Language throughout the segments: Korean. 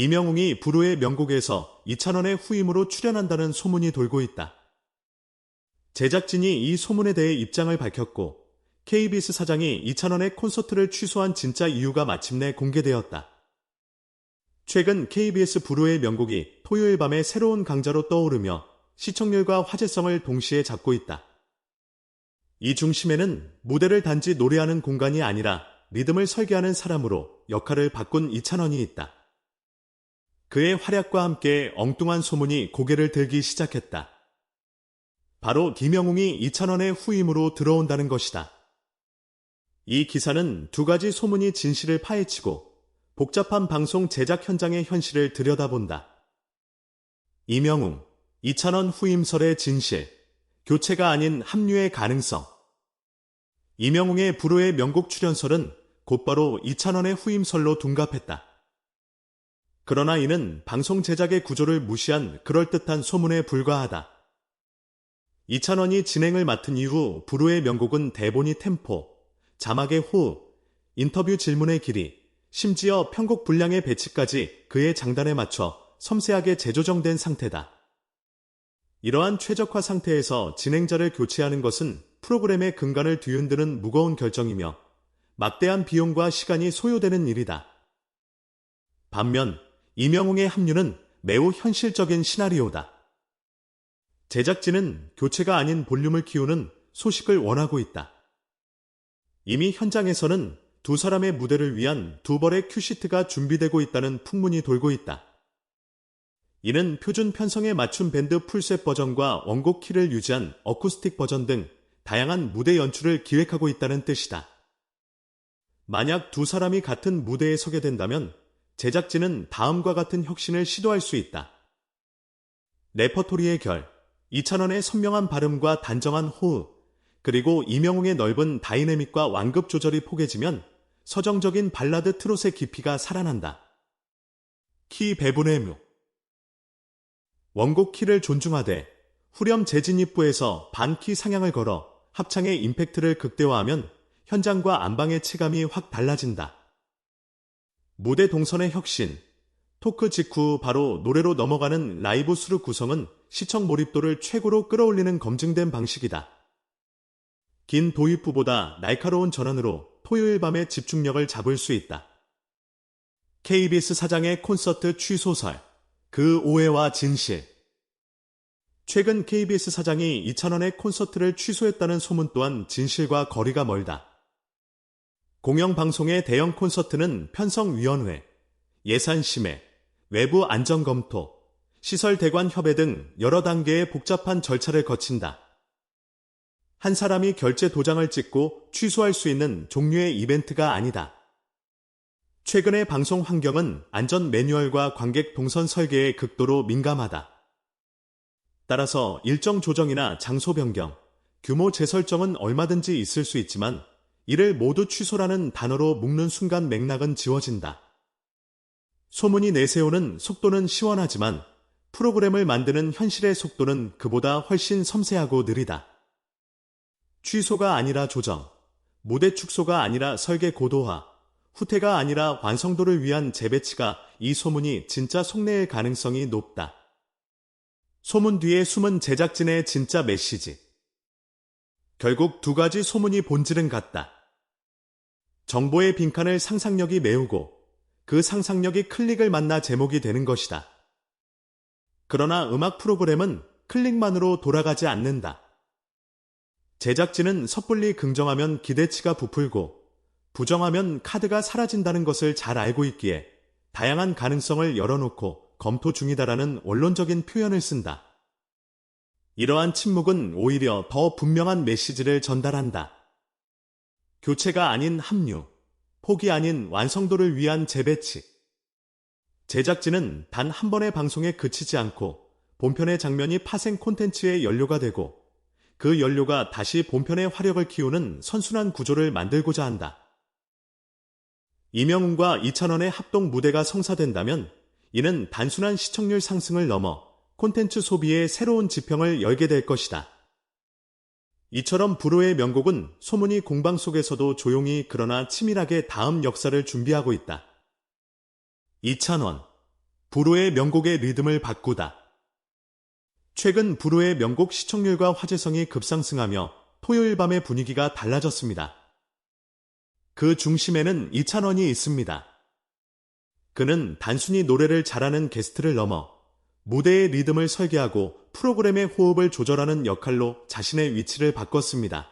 이명웅이 불후의 명곡에서 이찬원의 후임으로 출연한다는 소문이 돌고 있다. 제작진이 이 소문에 대해 입장을 밝혔고 KBS 사장이 이찬원의 콘서트를 취소한 진짜 이유가 마침내 공개되었다. 최근 KBS 불후의 명곡이 토요일 밤에 새로운 강자로 떠오르며 시청률과 화제성을 동시에 잡고 있다. 이 중심에는 무대를 단지 노래하는 공간이 아니라 리듬을 설계하는 사람으로 역할을 바꾼 이찬원이 있다. 그의 활약과 함께 엉뚱한 소문이 고개를 들기 시작했다. 바로 김영웅이 이찬원의 후임으로 들어온다는 것이다. 이 기사는 두 가지 소문이 진실을 파헤치고 복잡한 방송 제작 현장의 현실을 들여다본다. 이명웅, 이찬원 후임설의 진실, 교체가 아닌 합류의 가능성. 이명웅의 불후의 명곡 출연설은 곧바로 이찬원의 후임설로 둔갑했다. 그러나 이는 방송 제작의 구조를 무시한 그럴듯한 소문에 불과하다. 이찬원이 진행을 맡은 이후 불후의 명곡은 대본이 템포, 자막의 호흡, 인터뷰 질문의 길이, 심지어 편곡 분량의 배치까지 그의 장단에 맞춰 섬세하게 재조정된 상태다. 이러한 최적화 상태에서 진행자를 교체하는 것은 프로그램의 근간을 뒤흔드는 무거운 결정이며 막대한 비용과 시간이 소요되는 일이다. 반면 이명웅의 합류는 매우 현실적인 시나리오다. 제작진은 교체가 아닌 볼륨을 키우는 소식을 원하고 있다. 이미 현장에서는 두 사람의 무대를 위한 두 벌의 큐시트가 준비되고 있다는 풍문이 돌고 있다. 이는 표준 편성에 맞춘 밴드 풀셋 버전과 원곡 키를 유지한 어쿠스틱 버전 등 다양한 무대 연출을 기획하고 있다는 뜻이다. 만약 두 사람이 같은 무대에 서게 된다면 제작진은 다음과 같은 혁신을 시도할 수 있다. 레퍼토리의 결, 이찬원의 선명한 발음과 단정한 호흡, 그리고 이명웅의 넓은 다이내믹과 완급 조절이 포개지면 서정적인 발라드 트롯의 깊이가 살아난다. 키 배분의 묘 원곡 키를 존중하되 후렴 재진입부에서 반키 상향을 걸어 합창의 임팩트를 극대화하면 현장과 안방의 체감이 확 달라진다. 무대 동선의 혁신, 토크 직후 바로 노래로 넘어가는 라이브 수르 구성은 시청 몰입도를 최고로 끌어올리는 검증된 방식이다. 긴 도입부보다 날카로운 전환으로 토요일 밤에 집중력을 잡을 수 있다. KBS 사장의 콘서트 취소설 그 오해와 진실. 최근 KBS 사장이 이찬원의 콘서트를 취소했다는 소문 또한 진실과 거리가 멀다. 공영방송의 대형 콘서트는 편성위원회, 예산심해, 외부 안전검토, 시설 대관 협의 등 여러 단계의 복잡한 절차를 거친다. 한 사람이 결제 도장을 찍고 취소할 수 있는 종류의 이벤트가 아니다. 최근의 방송 환경은 안전 매뉴얼과 관객 동선 설계에 극도로 민감하다. 따라서 일정 조정이나 장소 변경, 규모 재설정은 얼마든지 있을 수 있지만 이를 모두 취소라는 단어로 묶는 순간 맥락은 지워진다. 소문이 내세우는 속도는 시원하지만 프로그램을 만드는 현실의 속도는 그보다 훨씬 섬세하고 느리다. 취소가 아니라 조정, 무대 축소가 아니라 설계 고도화, 후퇴가 아니라 완성도를 위한 재배치가 이 소문이 진짜 속내일 가능성이 높다. 소문 뒤에 숨은 제작진의 진짜 메시지. 결국 두 가지 소문이 본질은 같다. 정보의 빈칸을 상상력이 메우고 그 상상력이 클릭을 만나 제목이 되는 것이다. 그러나 음악 프로그램은 클릭만으로 돌아가지 않는다. 제작진은 섣불리 긍정하면 기대치가 부풀고 부정하면 카드가 사라진다는 것을 잘 알고 있기에 다양한 가능성을 열어놓고 검토 중이다라는 원론적인 표현을 쓴다. 이러한 침묵은 오히려 더 분명한 메시지를 전달한다. 교체가 아닌 합류, 포기 아닌 완성도를 위한 재배치. 제작진은 단 한 번의 방송에 그치지 않고 본편의 장면이 파생 콘텐츠의 연료가 되고 그 연료가 다시 본편의 화력을 키우는 선순환 구조를 만들고자 한다. 이명훈과 이찬원의 합동 무대가 성사된다면 이는 단순한 시청률 상승을 넘어 콘텐츠 소비의 새로운 지평을 열게 될 것이다. 이처럼 불후의 명곡은 소문이 공방 속에서도 조용히 그러나 치밀하게 다음 역사를 준비하고 있다. 이찬원, 불후의 명곡의 리듬을 바꾸다. 최근 불후의 명곡 시청률과 화제성이 급상승하며 토요일 밤의 분위기가 달라졌습니다. 그 중심에는 이찬원이 있습니다. 그는 단순히 노래를 잘하는 게스트를 넘어 무대의 리듬을 설계하고 프로그램의 호흡을 조절하는 역할로 자신의 위치를 바꿨습니다.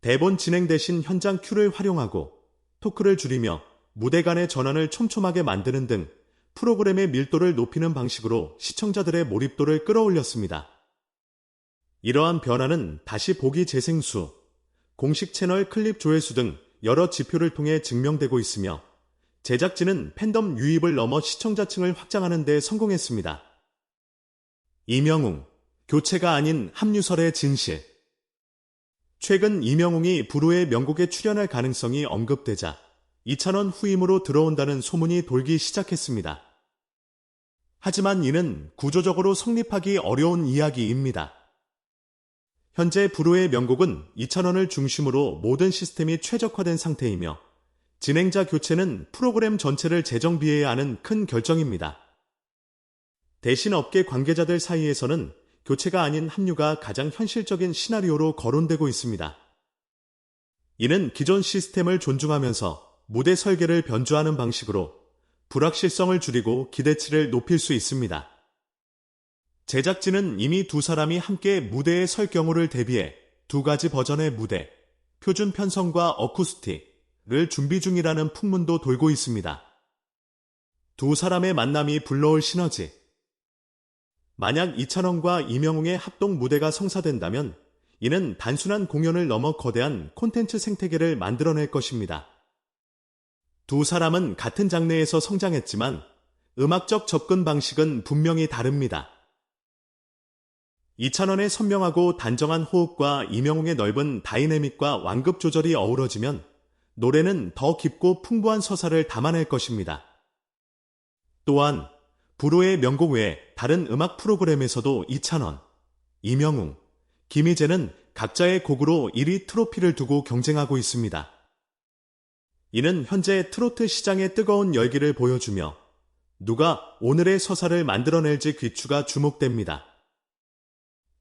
대본 진행 대신 현장 큐를 활용하고 토크를 줄이며 무대 간의 전환을 촘촘하게 만드는 등 프로그램의 밀도를 높이는 방식으로 시청자들의 몰입도를 끌어올렸습니다. 이러한 변화는 다시 보기 재생수, 공식 채널 클립 조회수 등 여러 지표를 통해 증명되고 있으며 제작진은 팬덤 유입을 넘어 시청자층을 확장하는 데 성공했습니다. 이명웅, 교체가 아닌 합류설의 진실. 최근 이명웅이 부루의 명곡에 출연할 가능성이 언급되자 이찬원 후임으로 들어온다는 소문이 돌기 시작했습니다. 하지만 이는 구조적으로 성립하기 어려운 이야기입니다. 현재 부루의 명곡은 이찬원을 중심으로 모든 시스템이 최적화된 상태이며 진행자 교체는 프로그램 전체를 재정비해야 하는 큰 결정입니다. 대신 업계 관계자들 사이에서는 교체가 아닌 합류가 가장 현실적인 시나리오로 거론되고 있습니다. 이는 기존 시스템을 존중하면서 무대 설계를 변주하는 방식으로 불확실성을 줄이고 기대치를 높일 수 있습니다. 제작진은 이미 두 사람이 함께 무대에 설 경우를 대비해 두 가지 버전의 무대, 표준 편성과 어쿠스틱을 준비 중이라는 풍문도 돌고 있습니다. 두 사람의 만남이 불러올 시너지. 만약 이찬원과 이명웅의 합동 무대가 성사된다면 이는 단순한 공연을 넘어 거대한 콘텐츠 생태계를 만들어낼 것입니다. 두 사람은 같은 장르에서 성장했지만 음악적 접근 방식은 분명히 다릅니다. 이찬원의 선명하고 단정한 호흡과 이명웅의 넓은 다이내믹과 완급 조절이 어우러지면 노래는 더 깊고 풍부한 서사를 담아낼 것입니다. 또한 불후의 명곡 외에 다른 음악 프로그램에서도 이찬원, 이명웅, 김희재는 각자의 곡으로 1위 트로피를 두고 경쟁하고 있습니다. 이는 현재 트로트 시장의 뜨거운 열기를 보여주며 누가 오늘의 서사를 만들어낼지 귀추가 주목됩니다.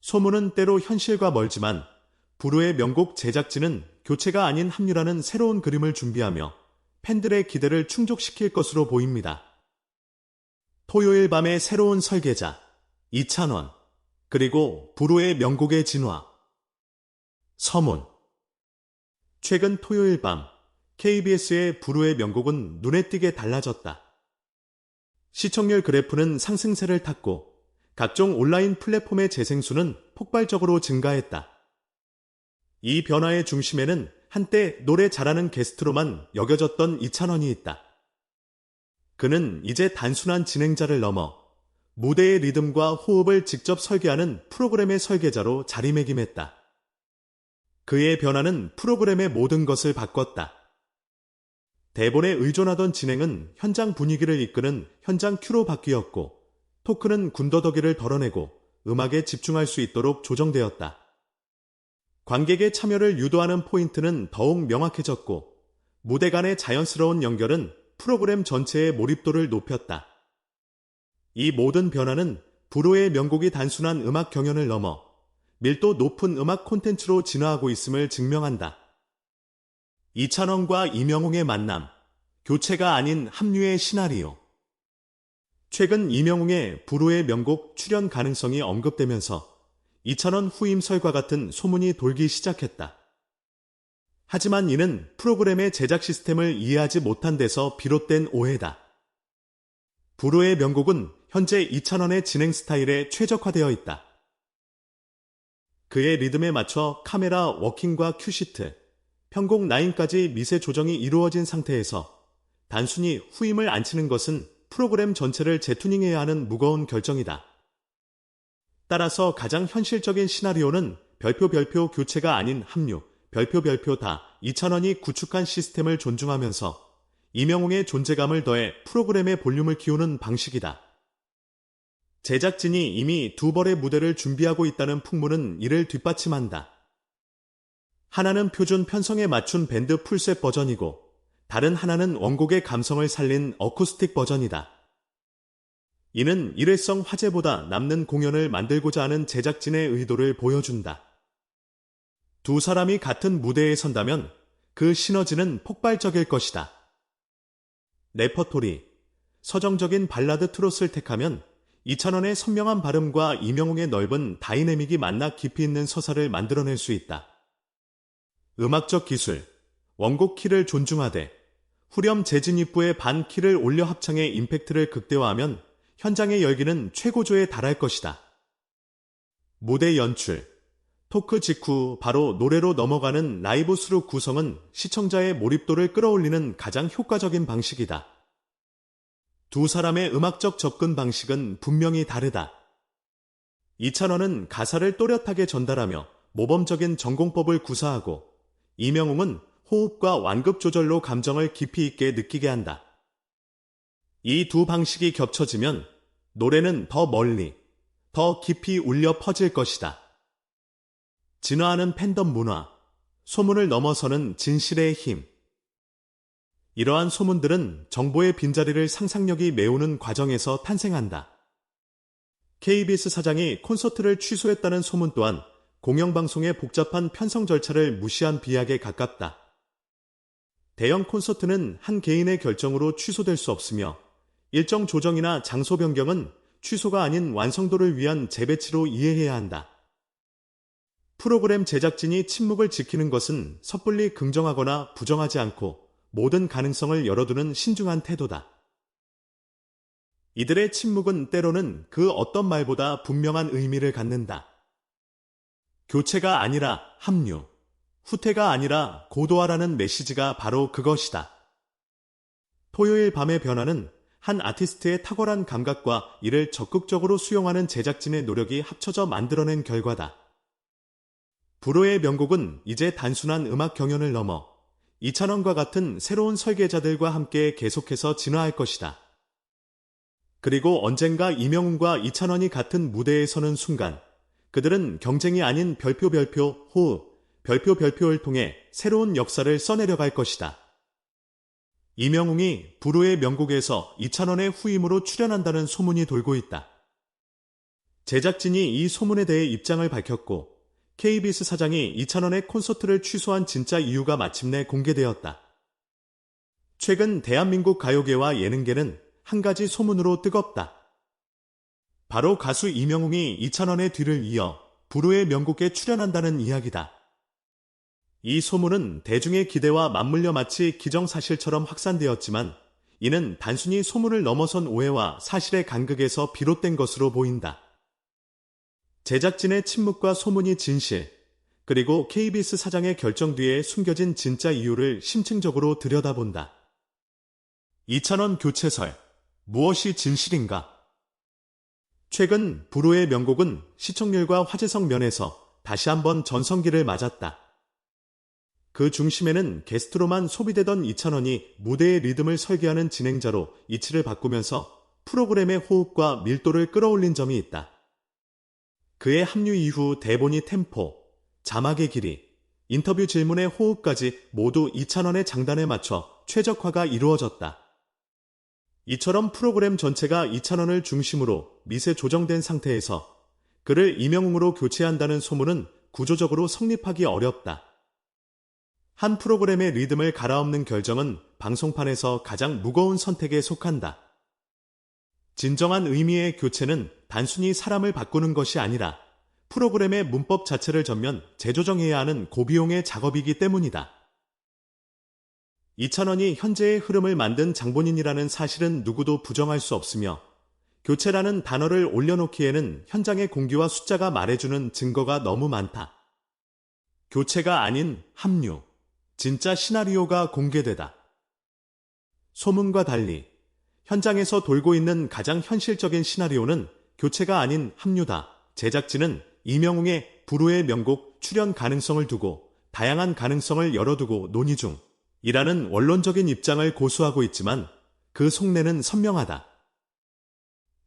소문은 때로 현실과 멀지만 불후의 명곡 제작진은 교체가 아닌 합류라는 새로운 그림을 준비하며 팬들의 기대를 충족시킬 것으로 보입니다. 토요일 밤의 새로운 설계자 이찬원 그리고 부루의 명곡의 진화 서문 최근 토요일 밤 KBS의 부루의 명곡은 눈에 띄게 달라졌다. 시청률 그래프는 상승세를 탔고 각종 온라인 플랫폼의 재생수는 폭발적으로 증가했다. 이 변화의 중심에는 한때 노래 잘하는 게스트로만 여겨졌던 이찬원이 있다. 그는 이제 단순한 진행자를 넘어 무대의 리듬과 호흡을 직접 설계하는 프로그램의 설계자로 자리매김했다. 그의 변화는 프로그램의 모든 것을 바꿨다. 대본에 의존하던 진행은 현장 분위기를 이끄는 현장 큐로 바뀌었고, 토크는 군더더기를 덜어내고 음악에 집중할 수 있도록 조정되었다. 관객의 참여를 유도하는 포인트는 더욱 명확해졌고, 무대 간의 자연스러운 연결은 프로그램 전체의 몰입도를 높였다. 이 모든 변화는 불호의 명곡이 단순한 음악 경연을 넘어 밀도 높은 음악 콘텐츠로 진화하고 있음을 증명한다. 이찬원과 이명웅의 만남, 교체가 아닌 합류의 시나리오. 최근 이명웅의 불호의 명곡 출연 가능성이 언급되면서 이찬원 후임설과 같은 소문이 돌기 시작했다. 하지만 이는 프로그램의 제작 시스템을 이해하지 못한 데서 비롯된 오해다. 불호의 명곡은 현재 이찬원의 진행 스타일에 최적화되어 있다. 그의 리듬에 맞춰 카메라 워킹과 큐시트, 편곡 9까지 미세 조정이 이루어진 상태에서 단순히 후임을 안 치는 것은 프로그램 전체를 재투닝해야 하는 무거운 결정이다. 따라서 가장 현실적인 시나리오는 별표 별표 교체가 아닌 합류, 별표 별표 다 2천원이 구축한 시스템을 존중하면서 이명웅의 존재감을 더해 프로그램의 볼륨을 키우는 방식이다. 제작진이 이미 두 벌의 무대를 준비하고 있다는 풍문은 이를 뒷받침한다. 하나는 표준 편성에 맞춘 밴드 풀셋 버전이고 다른 하나는 원곡의 감성을 살린 어쿠스틱 버전이다. 이는 일회성 화제보다 남는 공연을 만들고자 하는 제작진의 의도를 보여준다. 두 사람이 같은 무대에 선다면 그 시너지는 폭발적일 것이다. 레퍼토리, 서정적인 발라드 트롯을 택하면 이찬원의 선명한 발음과 이명웅의 넓은 다이내믹이 만나 깊이 있는 서사를 만들어낼 수 있다. 음악적 기술, 원곡 키를 존중하되 후렴 재진입부의 반 키를 올려 합창의 임팩트를 극대화하면 현장의 열기는 최고조에 달할 것이다. 무대 연출, 토크 직후 바로 노래로 넘어가는 라이브 수록 구성은 시청자의 몰입도를 끌어올리는 가장 효과적인 방식이다. 두 사람의 음악적 접근 방식은 분명히 다르다. 이찬원은 가사를 또렷하게 전달하며 모범적인 전공법을 구사하고 이명웅은 호흡과 완급 조절로 감정을 깊이 있게 느끼게 한다. 이 두 방식이 겹쳐지면 노래는 더 멀리, 더 깊이 울려 퍼질 것이다. 진화하는 팬덤 문화, 소문을 넘어서는 진실의 힘. 이러한 소문들은 정보의 빈자리를 상상력이 메우는 과정에서 탄생한다. KBS 사장이 콘서트를 취소했다는 소문 또한 공영방송의 복잡한 편성 절차를 무시한 비약에 가깝다. 대형 콘서트는 한 개인의 결정으로 취소될 수 없으며 일정 조정이나 장소 변경은 취소가 아닌 완성도를 위한 재배치로 이해해야 한다. 프로그램 제작진이 침묵을 지키는 것은 섣불리 긍정하거나 부정하지 않고 모든 가능성을 열어두는 신중한 태도다. 이들의 침묵은 때로는 그 어떤 말보다 분명한 의미를 갖는다. 교체가 아니라 합류, 후퇴가 아니라 고도화라는 메시지가 바로 그것이다. 토요일 밤의 변화는 한 아티스트의 탁월한 감각과 이를 적극적으로 수용하는 제작진의 노력이 합쳐져 만들어낸 결과다. 불호의 명곡은 이제 단순한 음악 경연을 넘어 이찬원과 같은 새로운 설계자들과 함께 계속해서 진화할 것이다. 그리고 언젠가 이명훈과 이찬원이 같은 무대에 서는 순간 그들은 경쟁이 아닌 별표 별표 호흡, 별표 별표를 통해 새로운 역사를 써내려갈 것이다. 이명웅이 불후의 명곡에서 이찬원의 후임으로 출연한다는 소문이 돌고 있다. 제작진이 이 소문에 대해 입장을 밝혔고 KBS 사장이 이찬원의 콘서트를 취소한 진짜 이유가 마침내 공개되었다. 최근 대한민국 가요계와 예능계는 한 가지 소문으로 뜨겁다. 바로 가수 이명웅이 이찬원의 뒤를 이어 불후의 명곡에 출연한다는 이야기다. 이 소문은 대중의 기대와 맞물려 마치 기정사실처럼 확산되었지만 이는 단순히 소문을 넘어선 오해와 사실의 간극에서 비롯된 것으로 보인다. 제작진의 침묵과 소문이 진실, 그리고 KBS 사장의 결정 뒤에 숨겨진 진짜 이유를 심층적으로 들여다본다. 2천원 교체설, 무엇이 진실인가? 최근 불후의 명곡은 시청률과 화제성 면에서 다시 한번 전성기를 맞았다. 그 중심에는 게스트로만 소비되던 2,000원이 무대의 리듬을 설계하는 진행자로 이치를 바꾸면서 프로그램의 호흡과 밀도를 끌어올린 점이 있다. 그의 합류 이후 대본이 템포, 자막의 길이, 인터뷰 질문의 호흡까지 모두 2,000원의 장단에 맞춰 최적화가 이루어졌다. 이처럼 프로그램 전체가 2,000원을 중심으로 미세 조정된 상태에서 그를 이명웅으로 교체한다는 소문은 구조적으로 성립하기 어렵다. 한 프로그램의 리듬을 갈아엎는 결정은 방송판에서 가장 무거운 선택에 속한다. 진정한 의미의 교체는 단순히 사람을 바꾸는 것이 아니라 프로그램의 문법 자체를 전면 재조정해야 하는 고비용의 작업이기 때문이다. 이찬원이 현재의 흐름을 만든 장본인이라는 사실은 누구도 부정할 수 없으며 교체라는 단어를 올려놓기에는 현장의 공기와 숫자가 말해주는 증거가 너무 많다. 교체가 아닌 합류, 진짜 시나리오가 공개되다. 소문과 달리 현장에서 돌고 있는 가장 현실적인 시나리오는 교체가 아닌 합류다. 제작진은 이명웅의 불후의 명곡 출연 가능성을 두고 다양한 가능성을 열어두고 논의 중 이라는 원론적인 입장을 고수하고 있지만 그 속내는 선명하다.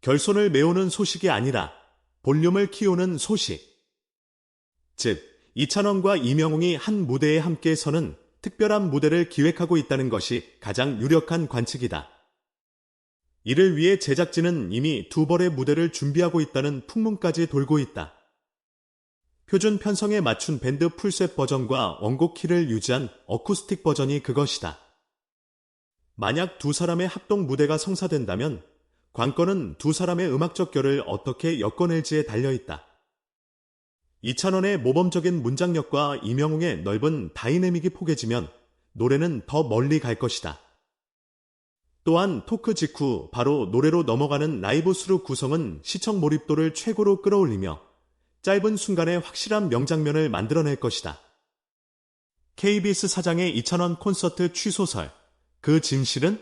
결손을 메우는 소식이 아니라 볼륨을 키우는 소식. 즉, 이찬원과 이명웅이 한 무대에 함께 서는 특별한 무대를 기획하고 있다는 것이 가장 유력한 관측이다. 이를 위해 제작진은 이미 두 벌의 무대를 준비하고 있다는 풍문까지 돌고 있다. 표준 편성에 맞춘 밴드 풀셋 버전과 원곡 키를 유지한 어쿠스틱 버전이 그것이다. 만약 두 사람의 합동 무대가 성사된다면 관건은 두 사람의 음악적 결을 어떻게 엮어낼지에 달려있다. 이찬원의 모범적인 문장력과 이명웅의 넓은 다이내믹이 포개지면 노래는 더 멀리 갈 것이다. 또한 토크 직후 바로 노래로 넘어가는 라이브 수루 구성은 시청 몰입도를 최고로 끌어올리며 짧은 순간에 확실한 명장면을 만들어낼 것이다. KBS 사장의 이찬원 콘서트 취소설 그 진실은?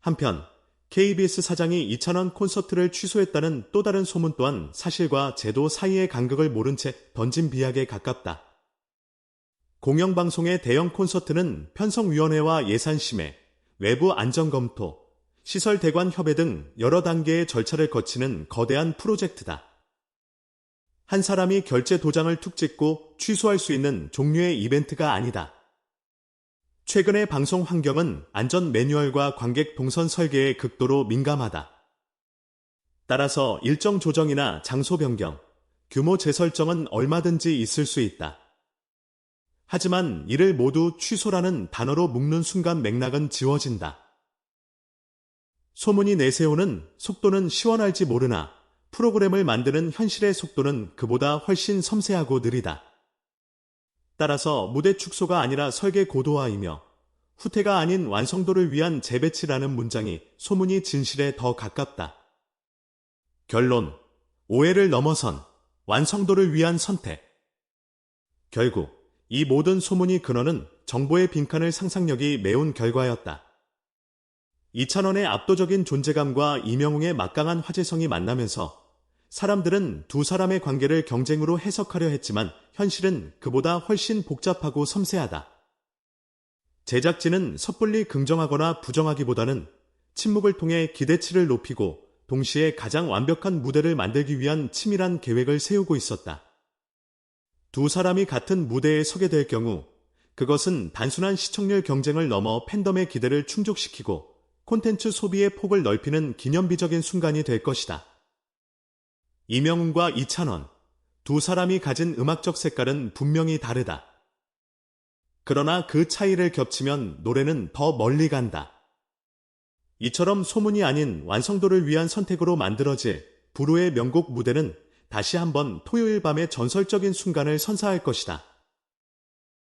한편 KBS 사장이 이찬원 콘서트를 취소했다는 또 다른 소문 또한 사실과 제도 사이의 간극을 모른 채 던진 비약에 가깝다. 공영방송의 대형 콘서트는 편성위원회와 예산심해, 외부 안전검토, 시설 대관 협회 등 여러 단계의 절차를 거치는 거대한 프로젝트다. 한 사람이 결제 도장을 툭 찍고 취소할 수 있는 종류의 이벤트가 아니다. 최근의 방송 환경은 안전 매뉴얼과 관객 동선 설계에 극도로 민감하다. 따라서 일정 조정이나 장소 변경, 규모 재설정은 얼마든지 있을 수 있다. 하지만 이를 모두 취소라는 단어로 묶는 순간 맥락은 지워진다. 소문이 내세우는 속도는 시원할지 모르나 프로그램을 만드는 현실의 속도는 그보다 훨씬 섬세하고 느리다. 따라서 무대 축소가 아니라 설계 고도화이며 후퇴가 아닌 완성도를 위한 재배치라는 문장이 소문이 진실에 더 가깝다. 결론. 오해를 넘어선 완성도를 위한 선택. 결국 이 모든 소문이 근원은 정보의 빈칸을 상상력이 메운 결과였다. 이찬원의 압도적인 존재감과 이명웅의 막강한 화제성이 만나면서 사람들은 두 사람의 관계를 경쟁으로 해석하려 했지만 현실은 그보다 훨씬 복잡하고 섬세하다. 제작진은 섣불리 긍정하거나 부정하기보다는 침묵을 통해 기대치를 높이고 동시에 가장 완벽한 무대를 만들기 위한 치밀한 계획을 세우고 있었다. 두 사람이 같은 무대에 서게 될 경우 그것은 단순한 시청률 경쟁을 넘어 팬덤의 기대를 충족시키고 콘텐츠 소비의 폭을 넓히는 기념비적인 순간이 될 것이다. 이명훈과 이찬원, 두 사람이 가진 음악적 색깔은 분명히 다르다. 그러나 그 차이를 겹치면 노래는 더 멀리 간다. 이처럼 소문이 아닌 완성도를 위한 선택으로 만들어질 부르의 명곡 무대는 다시 한번 토요일 밤의 전설적인 순간을 선사할 것이다.